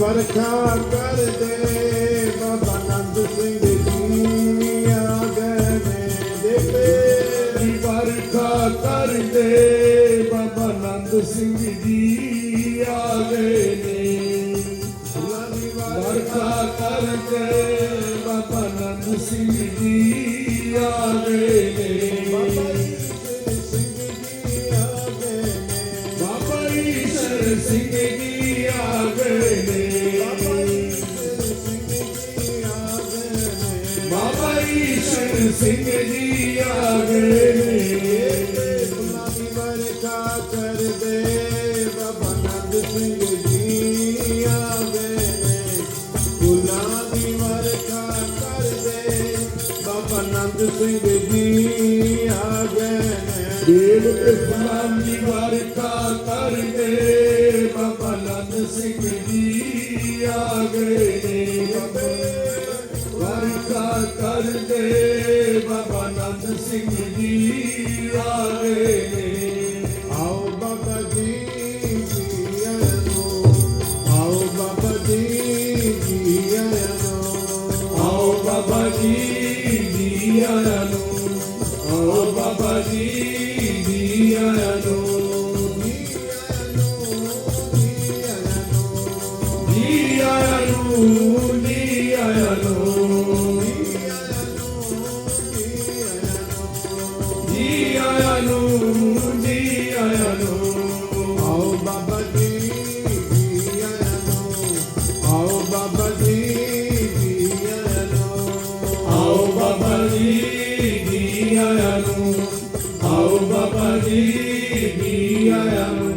ਵਰਖਾ ਕਰ ਦੇ ਬਾਬਾ ਨੰਦ ਸਿੰਘ ਜੀ ਆ ਗਏ ਨੇ ਦੇਖੇ ਵਰਖਾ ਕਰ ਦੇ ਬਾਬਾ ਨੰਦ ਸਿੰਘ ਜੀ ਆ ਗਏ ਨੇ ਵਰਖਾ ਕਰ ਦੇ ਬਾਬਾ ਨੰਦ ਸਿੰਘ ਜੀ ਆ ਗਏ ਨੇ ਬਾਬਾ ਸਿੰਘ ਜੀ ਆ ਗਏ ਨੇ ਬਾਬਾ ਈਸ਼ਰ ਸਿੰਘ ਜੀ ਆ ਬਾਬਾ ਈਸ਼ਰ ਸਿੰਘ ਜੀ ਆ ਗਏ। ਨੇ ਫੁੱਲਾਂ ਦੀ ਵਰਖਾ ਕਰ ਦੇ ਬਾਬਾ ਨੰਦ ਸਿੰਘ ਜੀ ਆ ਗਏ। ਨੇ ਫੁੱਲਾਂ ਦੀ ਵਰਖਾ ਕਰ ਦੇ ਬਾਬਾ ਨੰਦ ਸਿੰਘ ਜੀ ਆ ਗਏ। ਨੇ ਦੇਵ ਤੇ ਫੁੱਲਾਂ ਦੀ ਵਰਖਾ ਕਰ ਦੇ ਬਾਬਾ ਨੰਦ ਸਿੰਘ ਜੀ ਆ ਗਏ। ਨੇ ਵਰਖਾ ਕਰ ਦੇ ਬਾਬਾ ਨੰਦ ਸਿੰਘ ਜੀ ਆ ਗਏ ਨੇ ਆਓ ਬਾਬਾ ਜੀ ਜੀ ਆਇਆਂ ਨੂੰ ਆਓ ਬਾਬਾ ਜੀ ਜੀ ਆਇਆਂ ਨੂੰ ਜੀ ਆਇਆਂ ਨੂੰ ਜੀ ਆਇਆਂ ਨੂੰ। ਆਓ ਬਾਬਾ ਜੀ ਜੀ ਆਇਆਂ ਨੂੰ। ਆਓ ਬਾਬਾ ਜੀ ਜੀ ਆਇਆਂ ਨੂੰ। ਆਓ ਬਾਬਾ ਜੀ ਜੀ ਆਇਆਂ ਨੂੰ। ਆਓ ਬਾਬਾ ਜੀ ਜੀ ਆਇਆਂ ਨੂੰ।